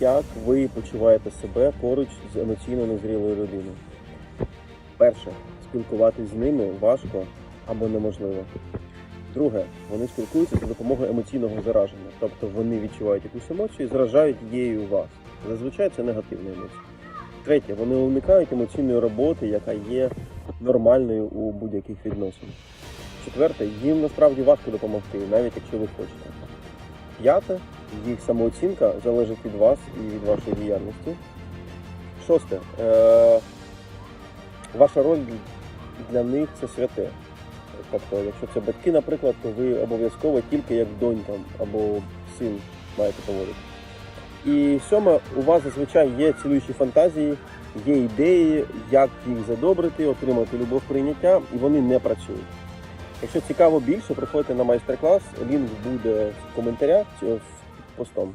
як ви почуваєте себе поруч з емоційно незрілою людиною. Перше, спілкуватись з ними важко або неможливо. Друге, вони спілкуються за допомогою емоційного зараження, тобто вони відчувають якусь емоцію і заражають її у вас. Зазвичай це негативна емоція. Третє, вони уникають емоційної роботи, яка є нормальною у будь-яких відносинах. Четверте, їм насправді важко допомогти, навіть якщо ви хочете. П'яте, їх самооцінка залежить від вас і від вашої діяльності. Шосте, е- ваша роль для них це святе. Тобто, якщо це батьки, наприклад, то ви обов'язково тільки як донька або син маєте поводити. І сьоме, у вас зазвичай є цілющі фантазії, є ідеї, як їх задобрити, отримати любов прийняття, і вони не працюють. Якщо цікаво більше, приходьте на майстер-клас, лінк буде в коментарях в постом.